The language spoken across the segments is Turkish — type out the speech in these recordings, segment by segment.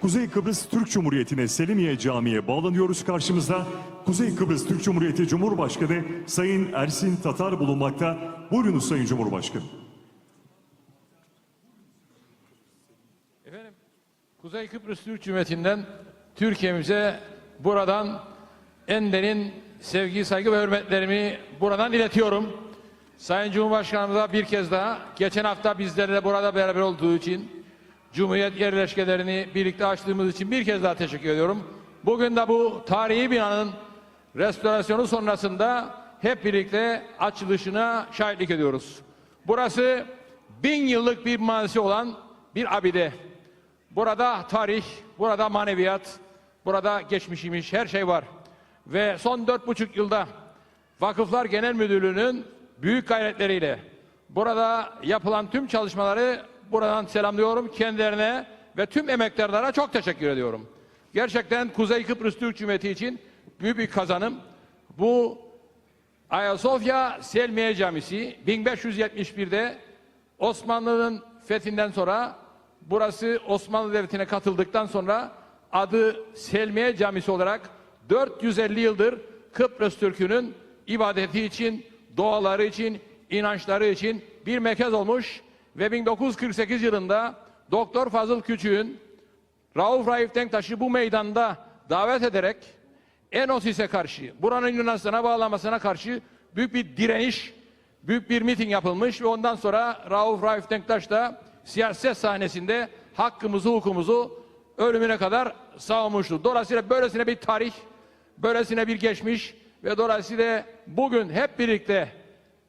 Kuzey Kıbrıs Türk Cumhuriyeti'ne Selimiye Camii'ye bağlanıyoruz karşımızda. Kuzey Kıbrıs Türk Cumhuriyeti Cumhurbaşkanı Sayın Ersin Tatar bulunmakta. Buyurunuz Sayın Cumhurbaşkanı. Efendim, Kuzey Kıbrıs Türk Cumhuriyeti'nden Türkiye'mize buradan en derin sevgi, saygı ve hürmetlerimi buradan iletiyorum. Sayın Cumhurbaşkanımıza bir kez daha geçen hafta bizlerle burada beraber olduğu için Cumhuriyet yerleşkelerini birlikte açtığımız için bir kez daha teşekkür ediyorum. Bugün de bu tarihi binanın restorasyonu sonrasında hep birlikte açılışına şahitlik ediyoruz. Burası bin yıllık bir mazisi olan bir abide. Burada tarih, burada maneviyat, burada geçmişimiz her şey var. Ve son dört buçuk yılda Vakıflar Genel Müdürlüğü'nün büyük gayretleriyle burada yapılan tüm çalışmaları buradan selamlıyorum. Kendilerine ve tüm emektarlara çok teşekkür ediyorum. Gerçekten Kuzey Kıbrıs Türk Cumhuriyeti için büyük bir kazanım. Bu Ayasofya Selmiye Camisi 1571'de Osmanlı'nın fethinden sonra burası Osmanlı Devleti'ne katıldıktan sonra adı Selmiye Camisi olarak 450 yıldır Kıbrıs Türk'ünün ibadeti için, duaları için, inançları için bir merkez olmuş ve 1948 yılında Doktor Fazıl Küçük'ün Rauf Raif Denktaş'ı bu meydanda davet ederek Enosis'e karşı, buranın Yunanistan'a bağlanmasına karşı büyük bir direniş, büyük bir miting yapılmış ve ondan sonra Rauf Raif Denktaş da siyaset sahnesinde hakkımızı, hukukumuzu ölümüne kadar savunmuştu. Dolayısıyla böylesine bir tarih, böylesine bir geçmiş ve dolayısıyla bugün hep birlikte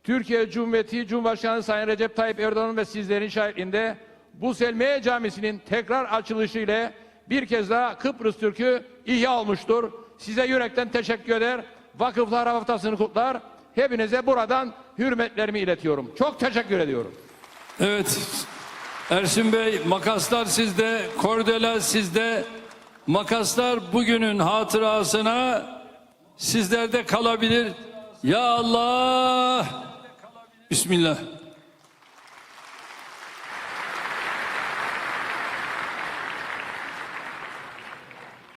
Türkiye Cumhuriyeti Cumhurbaşkanı Sayın Recep Tayyip Erdoğan ve sizlerin şahitliğinde bu Selmiye Camisi'nin tekrar açılışı ile bir kez daha Kıbrıs Türk'ü ihya olmuştur. Size yürekten teşekkür eder. Vakıflar Haftası'nı kutlar. Hepinize buradan hürmetlerimi iletiyorum. Çok teşekkür ediyorum. Evet. Ersin Bey makaslar sizde, kordela sizde. Makaslar bugünün hatırasına sizlerde kalabilir. Ya Allah. Bismillah.